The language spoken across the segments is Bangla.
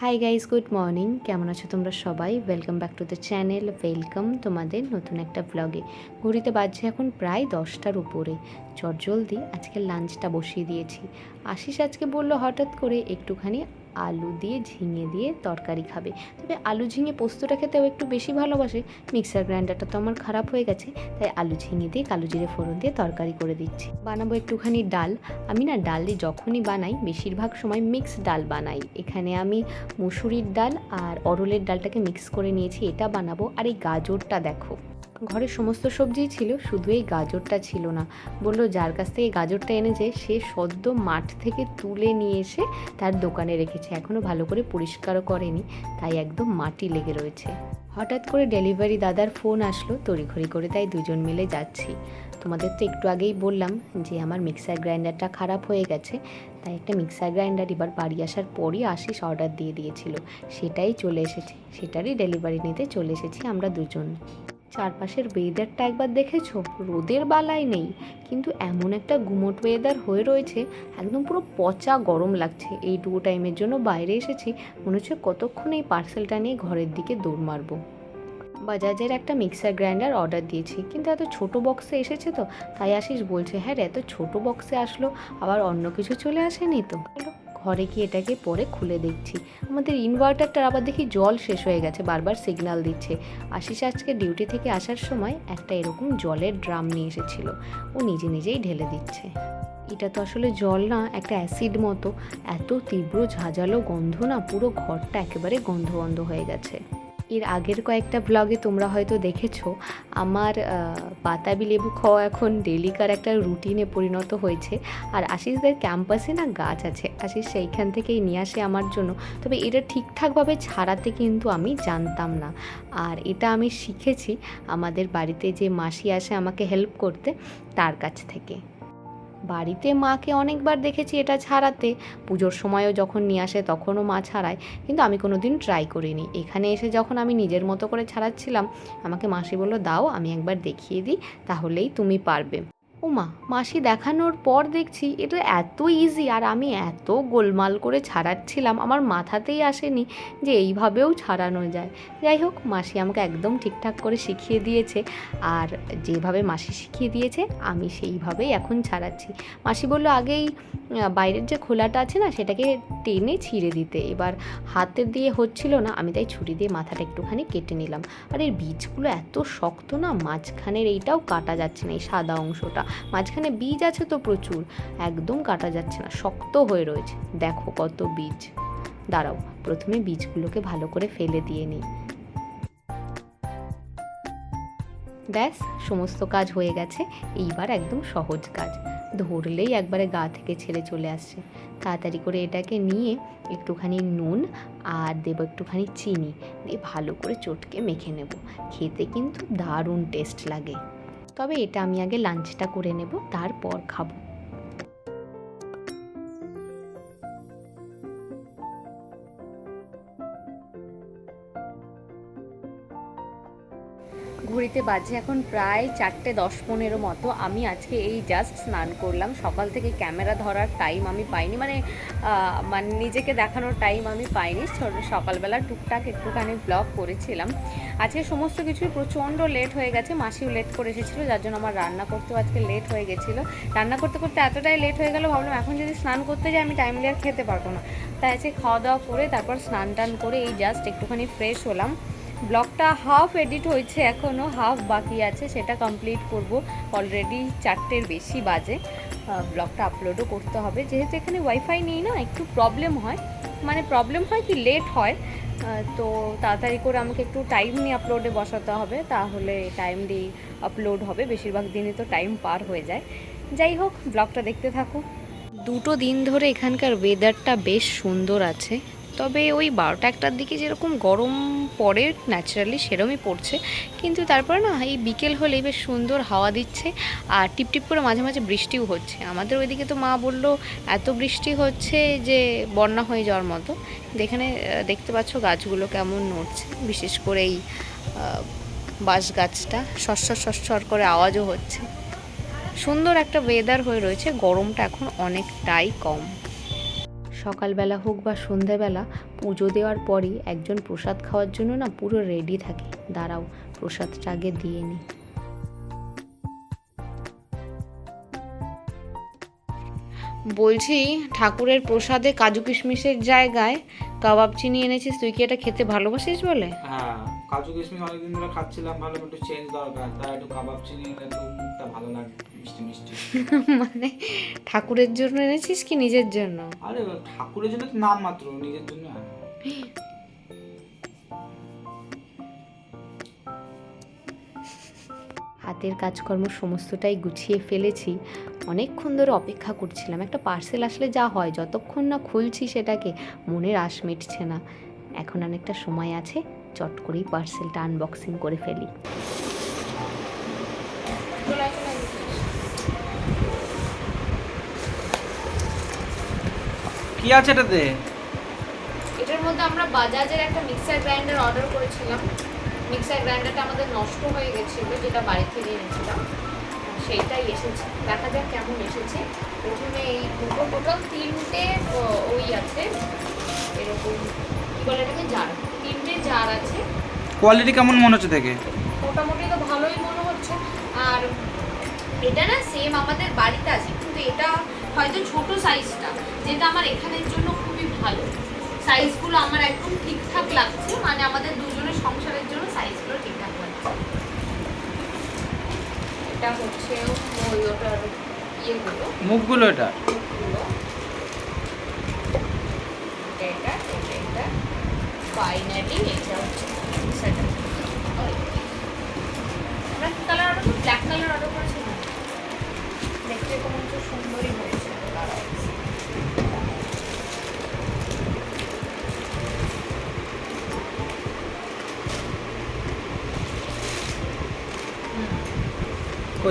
হাই গাইজ গুড মর্নিং কেমন আছো তোমরা সবাই? Welcome back to the channel welcome তোমাদের নতুন একটা ব্লগে ঘড়িতে বাজছে এখন প্রায় দশটার উপরে। চট জলদি আজকে লাঞ্চটা বসিয়ে দিয়েছি। আশিস আজকে বলল হঠাৎ করে একটুখানি আলু দিয়ে ঝিঙে দিয়ে তরকারি খাবে। তবে আলু ঝিঙে পোস্তটা খেতেও একটু বেশি ভালোবাসে। মিক্সার গ্রাইন্ডারটা তো আমার খারাপ হয়ে গেছে, তাই আলু ঝিঙে দিয়ে কালো জিরে ফোড়ন দিয়ে তরকারি করে দিচ্ছি। বানাবো একটুখানি ডাল। আমি না ডাল দিয়ে যখনই বানাই, বেশিরভাগ সময় মিক্স ডাল বানাই। এখানে আমি মুসুরির ডাল আর অরলের ডালটাকে মিক্স করে নিয়েছি, এটা বানাবো। আর এই গাজরটা দেখো। ঘরে সমস্ত সবজিই ছিল, শুধু এই গাজরটা ছিল না। বলল, যার কাছ থেকে গাজরটা এনেছে, সে সদ্য মাঠ থেকে তুলে নিয়ে এসে তার দোকানে রেখেছে। এখনও ভালো করে পরিষ্কারও করেনি, তাই একদম মাটি লেগে রয়েছে। হঠাৎ করে ডেলিভারি দাদার ফোন আসলো, তড়িঘড়ি করে তাই দুজন মিলে যাচ্ছি। তোমাদের তো একটু আগেই বললাম যে আমার মিক্সার গ্রাইন্ডারটা খারাপ হয়ে গেছে, তাই একটা মিক্সার গ্রাইন্ডার এবার বাড়ি আসার পরই আশিস অর্ডার দিয়ে দিয়েছিল। সেটাই চলে এসেছে, সেটারই ডেলিভারি নিতে চলে এসেছি আমরা দুজন। চারপাশের ওয়েদারটা একবার দেখেছ? রোদের বালাই নেই। কিন্তু এমন একটা গুমোট ওয়েদার হয়ে রয়েছে, একদম পুরো পচা গরম লাগছে। এইটুকু টাইমের জন্য বাইরে এসেছি, মনে হচ্ছে কতক্ষণ এই পার্সেলটা নিয়ে ঘরের দিকে দৌড় মারবো। বাজাজের একটা মিক্সার গ্রাইন্ডার অর্ডার দিয়েছি, কিন্তু এত ছোট বক্সে এসেছে তো, তাই আশিস বলছে হ্যাঁ রে, এত ছোট বক্সে আসলো, আবার অন্য কিছু চলে আসেনি তো? ঘরে গিয়ে এটাকে পরে খুলে দেখছি। আমাদের ইনভার্টারটার আবার দেখি জল শেষ হয়ে গেছে, বারবার সিগনাল দিচ্ছে। আশিস আজকে ডিউটি থেকে আসার সময় একটা এরকম জলের ড্রাম নিয়ে এসেছিল। ও নিজে নিজেই ঢেলে দিচ্ছে। এটা তো আসলে জল না, একটা অ্যাসিড মতো। এত তীব্র ঝাঁঝালো গন্ধ না, পুরো ঘরটা একেবারে গন্ধ গন্ধ হয়ে গেছে। এর আগের কয়েকটা ব্লগে তোমরা হয়তো দেখেছ, আমার বাতাবি লেবু খাওয়া এখন ডেলিকার একটা রুটিনে পরিণত হয়েছে। আর আশিসদের ক্যাম্পাসে না গাছ আছে, আশিস সেইখান থেকেই নিয়ে আসে আমার জন্য। তবে এটা ঠিকঠাকভাবে ছাড়াতে কিন্তু আমি জানতাম না। আর এটা আমি শিখেছি আমাদের বাড়িতে যে মাসি আসে আমাকে হেল্প করতে, তার কাছ থেকে। বাড়িতে মাকে অনেকবার দেখেছি এটা ছাড়াতে। পুজোর সময়ও যখন নিয়ে আসে তখনও মা ছাড়ায়। কিন্তু আমি কোনো দিন ট্রাই করিনি। এখানে এসে যখন আমি নিজের মতো করে ছাড়াচ্ছিলাম, আমাকে মাসি বলল, দাও, আমি একবার দেখিয়ে দিই, তাহলেই তুমি পারবে। ও মা মাসি দেখানোর পর দেখছি এটা এত ইজি আর আমি এত গোলমাল করে ছাড়াচ্ছিলাম, আমার মাথাতেই আসেনি যে এইভাবেও ছাড়ানো যায়। যাই হোক, মাসি আমাকে একদম ঠিকঠাক করে শিখিয়ে দিয়েছে আর যেভাবে মাসি শিখিয়ে দিয়েছে, আমি সেইভাবেই এখন ছাড়াচ্ছি। মাসি বলল, আগেই বাইরের যে খোলাটা আছে না, সেটাকে টেনে ছিঁড়ে দিতে। এবার হাতের দিয়ে হচ্ছিল না, আমি তাই ছুরি দিয়ে মাথাটা একটুখানি কেটে নিলাম। আর এর বীজগুলো এত শক্ত না, মাঝখানের এইটাও কাটা যাচ্ছে না, এই সাদা অংশটা। মাঝখানে বীজ আছে তো প্রচুর, একদম কাটা যাচ্ছে না, শক্ত হয়ে রয়েছে। দেখো কত বীজ। দাঁড়াও, প্রথমে বীজগুলোকে ভালো করে ফেলে দিয়ে নিই। ব্যাস, সমস্ত কাজ হয়ে গেছে, এইবার একদম সহজ কাজ। ধরলেই একবারে গা থেকে ছেড়ে চলে আসছে। তাড়াতাড়ি করে এটাকে নিয়ে একটুখানি নুন আর দেবো একটুখানি চিনি, দিয়ে ভালো করে চটকে মেখে নেব। খেতে কিন্তু দারুণ টেস্ট লাগে। তবে এটা আমি আগে লাঞ্চটা করে নেব তারপর খাব। ঘড়িতে বাজে এখন প্রায় চারটে দশ পনেরো মতো। আমি আজকে এই জাস্ট স্নান করলাম। সকাল থেকে ক্যামেরা ধরার টাইম আমি পাইনি। মানে মানে নিজেকে দেখানোর টাইম আমি পাইনি। সকালবেলা টুকটাক একটুখানি ব্লগ করেছিলাম। আজকে সমস্ত কিছুই প্রচণ্ড লেট হয়ে গেছে। মাসিও লেট করে এসেছিল, যার জন্য আমার রান্না করতেও আজকে লেট হয়ে গেছিল। রান্না করতে করতে এতটাই লেট হয়ে গেল, ভাবলাম এখন যদি স্নান করতে যাই, আমি টাইমলি আর খেতে পারব না। তাই আজকে খাওয়া দাওয়া করে তারপর স্নান টান করে এই জাস্ট একটুখানি ফ্রেশ হলাম। ব্লগটা হাফ এডিট হয়েছে এখনও হাফ বাকি আছে, সেটা কমপ্লিট করব। অলরেডি চারটের বেশি বাজে। ব্লগটা আপলোডও করতে হবে। যেহেতু এখানে ওয়াইফাই নেই না, একটু প্রবলেম হয়। মানে প্রবলেম হয় কি লেট হয়। তো তাড়াতাড়ি করে আমাকে একটু টাইম নিয়ে আপলোডে বসাতে হবে, তাহলে টাইমলি আপলোড হবে। বেশিরভাগ দিনে তো টাইম পার হয়ে যায়। যাই হোক, ব্লগটা দেখতে থাকুক দুটো দিন ধরে এখানকার ওয়েদারটা বেশ সুন্দর আছে। তবে ওই বারোটা একটার দিকে যেরকম গরম পড়ে ন্যাচারালি সেরমই পড়ছে। কিন্তু তারপর না, এই বিকেল হলেই বেশ সুন্দর হাওয়া দিচ্ছে আর টিপটিপ করে মাঝে মাঝে বৃষ্টিও হচ্ছে। আমাদের ওইদিকে তো মা বলল, এত বৃষ্টি হচ্ছে যে বন্যা হয়ে যাওয়ার মতো। এখানে দেখতে পাচ্ছ গাছগুলো কেমন নড়ছে। বিশেষ করে এই বাঁশ গাছটা সস্বর সস্বর করে আওয়াজও হচ্ছে। সুন্দর একটা ওয়েদার হয়ে রয়েছে। গরমটা এখন অনেকটাই কম। সকালবেলা হোক বা সন্ধেবেলা পুজো দেওয়ার পরই একজন প্রসাদ খাওয়ার জন্য না পুরো রেডি থাকে। দাঁড়াও প্রসাদটা আগে দিয়ে নিই বলছি ঠাকুরের প্রসাদে কাজু কিশমিশের জায়গায় কাবাব চিনি এনেছিস তুই কি এটা খেতে ভালোবাসিস বলে? হ্যাঁ কাজু কিশমিশ অনেকদিন ধরে খাচ্ছিলাম ভালো একটু চেঞ্জ দরকার তাই একটু কাবাব চিনি একটু ভালো লাগে মিষ্টি মিষ্টি। মানে ঠাকুরের জন্য এনেছিস কি নিজের জন্য? আরে ঠাকুরের জন্য তো নাম মাত্র নিজের জন্য হাতের কাজকর্ম সমস্তটাই গুছিয়ে ফেলেছি। অনেকক্ষণ ধরে অপেক্ষা করছিলাম একটা পার্সেল আসলে যা হয় যতক্ষণ না খুলছি সেটাকে মনের আশ মিটছে না। এখন অনেকটা সময় আছে চট করেই পার্সেলটা আনবক্সিং করে ফেলি। কি আছে এটাতে? এটার মধ্যে আমরা বাজাজের একটা মিক্সার গ্রাইন্ডার অর্ডার করেছিলাম। মিক্সার গ্রাইন্ডারটা আমাদের নষ্ট হয়ে গেছিল যেটা বাড়ি থেকে এনেছিলাম। সেইটাই এসেছে। দেখা যাক কেমন এসেছে। প্রথমে এই দুটো টোটাল তিনটে ওই আছে। এরকম কি বলে এটাকে? জার তিনটে জার আছে। কোয়ালিটি কেমন মনে হচ্ছে থেকে মোটামুটি তো ভালোই মনে হচ্ছে। আর এটা না সেম আমাদের বাড়িতে আছে কিন্তু এটা হয়তো ছোট সাইজটা যেটা আমার এখানের জন্য খুবই ভালো। সাইজগুলো আমার একদম ঠিকঠাক লাগছে মানে আমাদের দুজনের সংসারের জন্য সাইজগুলো ঠিকঠাক লাগছে। এটা হচ্ছে ওই ওটার ইয়েগুলো। মুখগুলো এটা? মুখগুলো। এটা এটা এটা। ফাইনালি এটা হচ্ছে colour order black colour order করেছিলাম দেখতে কোনো কিছু সুন্দরই হয়েছে।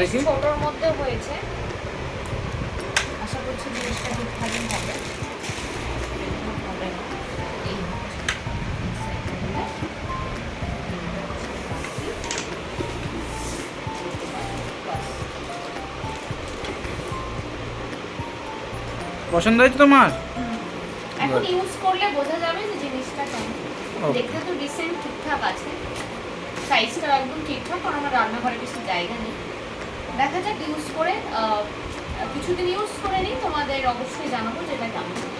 দেখি? ছোটর মধ্যে হয়েছে। আশা করছি জিনিসটা ঠিকঠাকই হবে। পছন্দ হয়েছে তোমার? এখন ইউজ করলে বোঝা যাবে যে জিনিসটা কেমন। দেখতে তো ডিসেন্ট ঠিকঠাক আছে। সাইজটা একদম ঠিকঠাক কারণ আমার রান্নাঘরে বেশি জায়গা নেই। দেখা যাক ইউজ করে কিছুদিন ইউজ করে নিই তোমাদের অবশ্যই জানাব যে এটা কেমন হয়েছে।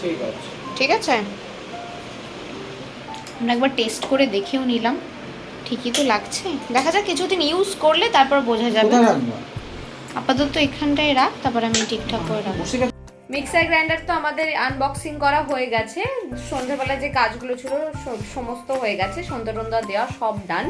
ঠিক আছে। ঠিক আছে? আমরা একবার টেস্ট করে দেখেও নিলাম। ঠিকই তো লাগছে। দেখা যাক কিছুদিন ইউজ করলে তারপর বোঝা যাবে। আপাতত এখানটায় রাখ তারপর আমি ঠিকঠাক করে রাখব। মিক্সার গ্রাইন্ডার তো আমাদের আনবক্সিং করা হয়ে গেছে। সন্ধ্যাবেলা যে কাজগুলো ছিল সমস্ত হয়ে গেছে। সন্ধ্যা টন্ধা দেওয়া সব ডান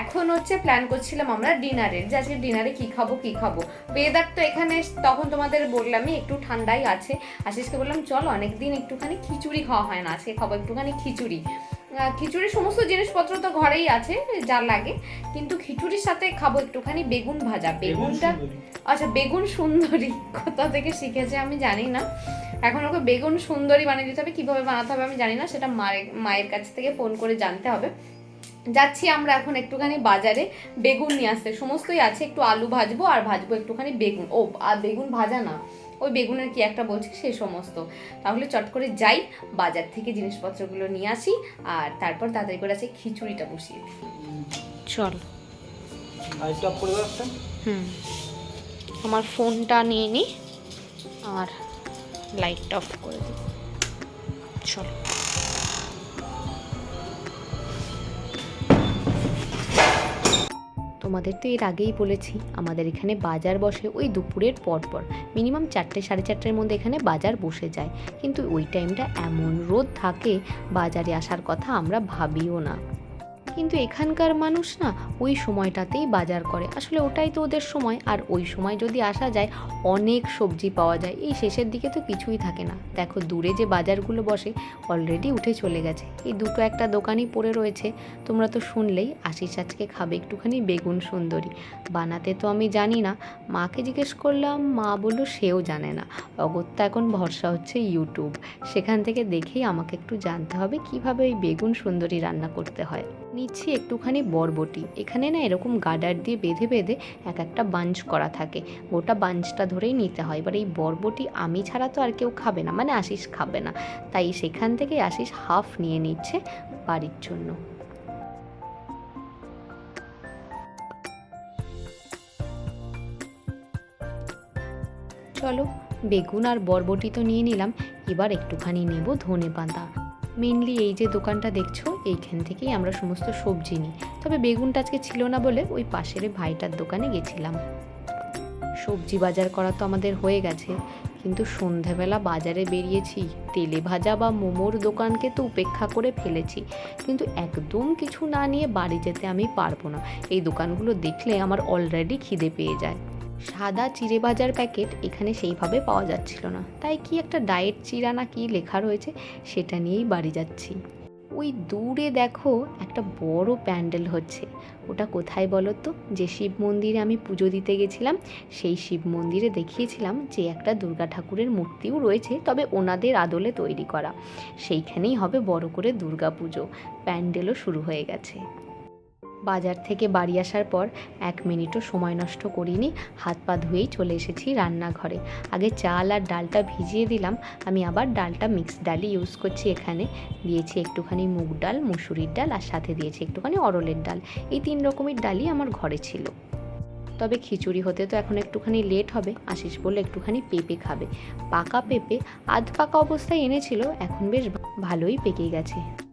এখন হচ্ছে প্ল্যান করছিলাম আমরা ডিনারের যে আজকে ডিনারে কী খাব কী খাব? ওয়েদার তো এখানে তখন তোমাদের বললামই একটু ঠান্ডাই আছে। আশিসকে বললাম, চল অনেকদিন একটুখানি খিচুড়ি খাওয়া হয় না। আজকে খাব একটুখানি খিচুড়ি। খিচুড়ির সমস্ত জিনিসপত্র তো ঘরেই আছে যা লাগে। কিন্তু খিচুড়ির সাথে খাব একটুখানি বেগুন ভাজা। বেগুনটা আচ্ছা বেগুন সুন্দরী। কোথা থেকে শিখেছে আমি জানি না। এখন ওকে বেগুন সুন্দরী বানিয়ে দিতে হবে কীভাবে বানাতে হবে আমি জানি না সেটা মায়ের মায়ের কাছ থেকে ফোন করে জানতে হবে। যাচ্ছি আমরা এখন একটুখানি বাজারে বেগুন নিয়ে আসতে। সমস্তই আছে একটু আলু ভাজবো আর ভাজবো একটুখানি বেগুন। ও আর বেগুন ভাজা না ওই বেগুনের কি একটা বলছি? সেই সমস্ত। তাহলে চট করে যাই বাজার থেকে জিনিসপত্রগুলো নিয়ে আসি আর তারপর তাড়াতাড়ি করে আছে খিচুড়িটা বসিয়ে দিই। চল। হুম। আমার ফোনটা নিয়ে নিই আর লাইটটা অফ করে দিই। চলো। তোমাদের তো এর আগেই বলেছি, আমাদের এখানে বাজার বসে ওই দুপুরের পর পর মিনিমাম চারটে সাড়ে চারটের মধ্যে এখানে বাজার বসে যায়। কিন্তু ওই টাইমটা এমন রোদ থাকে, বাজারে আসার কথা আমরা ভাবিও না। কিন্তু এখানকার মানুষ না ওই সময়টাতেই বাজার করে। আসলে ওটাই তো ওদের সময়। আর ওই সময় যদি আসা যায়, অনেক সবজি পাওয়া যায়। এই শেষের দিকে তো কিছুই থাকে না। দেখো, দূরে যে বাজারগুলো বসে অলরেডি উঠে চলে গেছে। এই দুটো একটা দোকানই পড়ে রয়েছে। তোমরা তো শুনলেই, আশিস আজকে খাবে একটুখানি বেগুন সুন্দরী। বানাতে তো আমি জানি না। মাকে জিজ্ঞেস করলাম, মা বলল সেও জানে না। অগত্যা এখন ভরসা হচ্ছে ইউটিউব। সেখান থেকে দেখেই আমাকে একটু জানতে হবে, কীভাবে ওই বেগুন সুন্দরী রান্না করতে হয়। নিচ্ছি একটুখানি বরবটি। এখানে না এরকম গার্ডার দিয়ে বেঁধে বেঁধে এক একটা বাঞ্চ করা থাকে। গোটা বাঞ্চটা ধরেই নিতে হয়। এবার এই বরবটি আমি ছাড়া তো আর কেউ খাবে না। মানে আশিস খাবে না। তাই সেখান থেকে আশিস হাফ নিয়ে নিচ্ছে বাড়ির জন্য। চলো, বেগুন আর বরবটি তো নিয়ে নিলাম। এবার একটুখানি নেব ধনে পাতা মেনলি এই যে দোকানটা দেখছ, এইখান থেকেই আমরা সমস্ত সবজি নিই। তবে বেগুনটা আজকে ছিল না বলে ওই পাশের ভাইটার দোকানে গেছিলাম। সবজি বাজার করা তো আমাদের হয়ে গেছে, কিন্তু সন্ধেবেলা বাজারে বেরিয়েছি, তেলে ভাজা বা মোমোর দোকানকে তো উপেক্ষা করে ফেলেছি, কিন্তু একদম কিছু না নিয়ে বাড়ি যেতে আমি পারব না। এই দোকানগুলো দেখলে আমার অলরেডি খিদে পেয়ে যায়। সাদা চিড়ে ভাজার প্যাকেট এখানে সেইভাবে পাওয়া যাচ্ছিল না। তাই কি একটা ডায়েট চিরা না কি লেখা রয়েছে সেটা নিয়েই বাড়ি যাচ্ছি। ওই দূরে দেখো একটা বড় প্যান্ডেল হচ্ছে। ওটা কোথায় বলো তো? যে শিব মন্দিরে আমি পুজো দিতে গেছিলাম, সেই শিব মন্দিরে দেখিয়েছিলাম যে একটা দুর্গা ঠাকুরের মূর্তিও রয়েছে, তবে ওনাদের আদলে তৈরি করা। সেইখানেই হবে বড় করে দুর্গা পুজো। প্যান্ডেলও শুরু হয়ে গেছে। বাজার থেকে বাড়ি আসার পর এক মিনিটও সময় নষ্ট করিনি, হাত পা ধুয়েই চলে এসেছি রান্নাঘরে। আগে চাল আর ডালটা ভিজিয়ে দিলাম, আমি আবার ডালটা মিক্স ডালই ইউজ করছি এখানে। দিয়েছি একটুখানি মুগ ডাল, মুসুরির ডাল আর সাথে দিয়েছি একটুখানি অরলের ডাল। এই তিন রকমের ডালই আমার ঘরে ছিল। তবে খিচুড়ি হতে তো এখন একটুখানি লেট হবে, আশিস বলে একটুখানি পেঁপে খাবে। পাকা পেঁপে, আধ পাকা অবস্থায় এনেছিল, এখন বেশ ভালোই পেকে গেছে।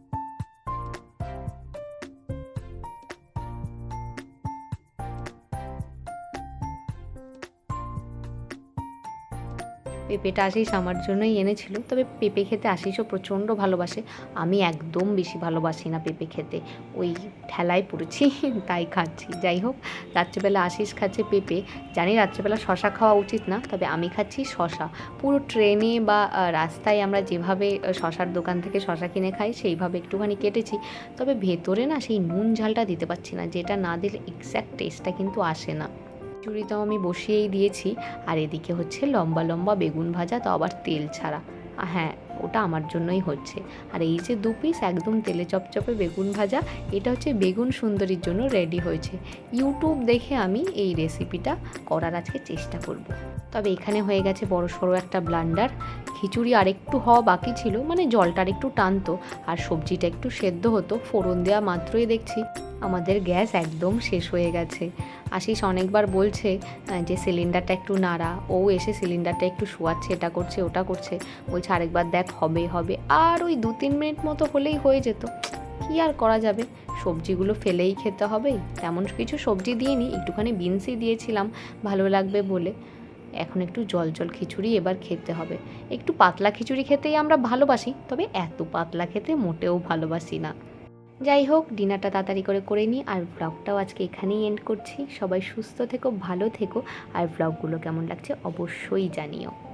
পেঁপেটা আশিস আমার জন্যই এনেছিল। তবে পেঁপে খেতে আশিসও প্রচণ্ড ভালোবাসে। আমি একদম বেশি ভালোবাসি না পেঁপে খেতে। ওই ঠেলায় পড়েছি, তাই খাচ্ছি। যাই হোক, রাত্রেবেলা আশিস খাচ্ছে পেঁপে। জানি রাত্রেবেলা শশা খাওয়া উচিত না, তবে আমি খাচ্ছি শশা। পুরো ট্রেনে বা রাস্তায় আমরা যেভাবে শশার দোকান থেকে শশা কিনে খাই, সেইভাবে একটুখানি কেটেছি। তবে ভেতরে না সেই নুন ঝালটা দিতে পারছি না, যেটা না দিলে এক্স্যাক্ট টেস্টটা কিন্তু আসে না। খিচুড়িটাও আমি বসিয়েই দিয়েছি। আর এদিকে হচ্ছে লম্বা লম্বা বেগুন ভাজা, তো আবার তেল ছাড়া। হ্যাঁ ওটা আমার জন্যই হচ্ছে। আর এই যে দু পিস একদম তেলে চপচপে বেগুন ভাজা, এটা হচ্ছে বেগুন সুন্দরীর জন্য রেডি হয়েছে। ইউটিউব দেখে আমি এই রেসিপিটা করার আজকে চেষ্টা করব। তবে এখানে হয়ে গেছে বড় সড়ো একটা ব্লান্ডার খিচুড়ি আরেকটু হওয়া বাকি ছিল মানে জলটা একটু টানতো। আর সবজিটা একটু সেদ্ধ হতো, ফোড়ন দেওয়া মাত্রই দেখছি। আমাদের গ্যাস একদম শেষ হয়ে গেছে। আশিস অনেকবার বলছে যে সিলিন্ডারটা একটু নাড়া। ও এসে সিলিন্ডারটা একটু শোয়াচ্ছে, এটা করছে, ওটা করছে। বলছে, আরেকবার দেখ, হবে হবে। আর ওই দু তিন মিনিট মতো হলেই হয়ে যেত। কি আর করা যাবে? সবজিগুলো ফেলেই খেতে হবে। তেমন কিছু সবজি দিইনি, একটুখানি বিনসই দিয়েছিলাম, ভালো লাগবে বলে। এখন একটু জল জল খিচুড়ি এবার খেতে হবে। একটু পাতলা খিচুড়ি খেতেই আমরা ভালোবাসি, তবে এত পাতলা খেতে মোটেও ভালোবাসি না। যাই হোক, ডিনারটা তাড়াতাড়ি করে করে নিই আর ব্লগটাও আজকে এখানেই এন্ড করছি। সবাই সুস্থ থেকো, ভালো থেকো আর ব্লগগুলো কেমন লাগছে অবশ্যই জানিও।